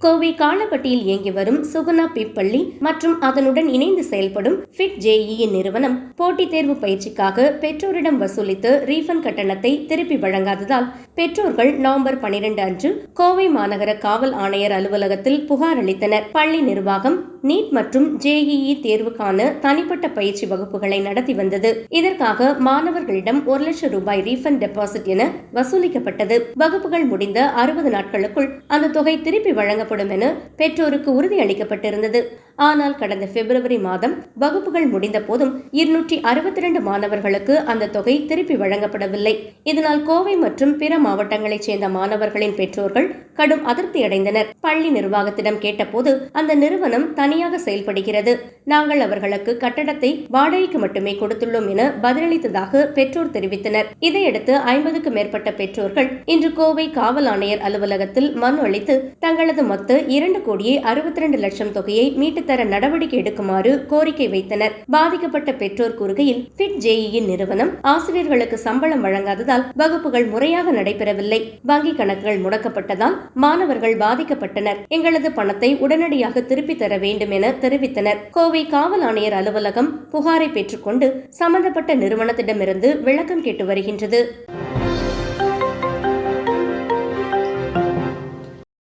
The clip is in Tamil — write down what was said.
கோவை காலப்பட்டியில் இயங்கி வரும் சுகுணா பிப்பள்ளி மற்றும் அதனுடன் இணைந்து செயல்படும் ஃபிட் ஜேஇஇ நிறுவனம் போட்டித் தேர்வு பயிற்சிக்காக பெற்றோரிடம் வசூலித்து ரீஃபண்ட் கட்டணத்தை திருப்பி வழங்காததால் பெற்றோர்கள் நவம்பர் பனிரெண்டு அன்று கோவை மாநகர காவல் ஆணையர் அலுவலகத்தில் புகார் அளித்தனர். பள்ளி நிர்வாகம் நீட் மற்றும் ஜேஇஇ தேர்வுக்கான தனிப்பட்ட பயிற்சி வகுப்புகளை நடத்தி வந்தது. இதற்காக மாணவர்களிடம் ஒரு லட்சம் ரூபாய் ரீஃபண்ட் டெபாசிட் என வசூலிக்கப்பட்டது. வகுப்புகள் முடிந்த அறுபது நாட்களுக்குள் அந்த தொகை திருப்பி வழங்கப்படும் என பெற்றோருக்கு உறுதியளிக்கப்பட்டிருந்தது ஆனால் கடந்த பிப்ரவரி மாதம் வகுப்புகள் முடிந்த போதும் இருநூற்றி அறுபத்தி இரண்டு மாணவர்களுக்கு அந்த தொகை திருப்பி வழங்கப்படவில்லை. இதனால் கோவை மற்றும் பிற மாவட்டங்களைச் சேர்ந்த மாணவர்களின் பெற்றோர்கள் கடும் அதிருப்தியடைந்தனர் பள்ளி நிர்வாகத்திடம் கேட்டபோது அந்த நிறுவனம் தனியாக செயல்படுகிறது. நாங்கள் அவர்களுக்கு கட்டடத்தை வாடகைக்கு மட்டுமே கொடுத்துள்ளோம் என பதிலளித்ததாக பெற்றோர் தெரிவித்தனர். இதையடுத்து ஐம்பதுக்கும் மேற்பட்ட பெற்றோர்கள் இன்று கோவை காவல் ஆணையர் அலுவலகத்தில் மனு அளித்து தங்களது மொத்த இரண்டு கோடியே அறுபத்தி இரண்டு லட்சம் தொகையை மீட்டு தர நடவடிக்கை எடுக்குமாறு கோரிக்கை வைத்தனர். பாதிக்கப்பட்ட பெற்றோர் கூறுகையில் ஃபிட் ஜேஇயின் நிறுவனம் ஆசிரியர்களுக்கு சம்பளம் வழங்காததால் வகுப்புகள் முறையாக நடைபெறவில்லை. வங்கி கணக்குகள் முடக்கப்பட்டதால் மாணவர்கள் பாதிக்கப்பட்டனர். எங்களது பணத்தை உடனடியாக திருப்பித் தர வேண்டும் என தெரிவித்தனர். கோவை காவல் ஆணையர் அலுவலகம் புகாரை பெற்றுக்கொண்டு சம்பந்தப்பட்ட நிறுவனத்திடமிருந்து விளக்கம் கேட்டு வருகின்றது.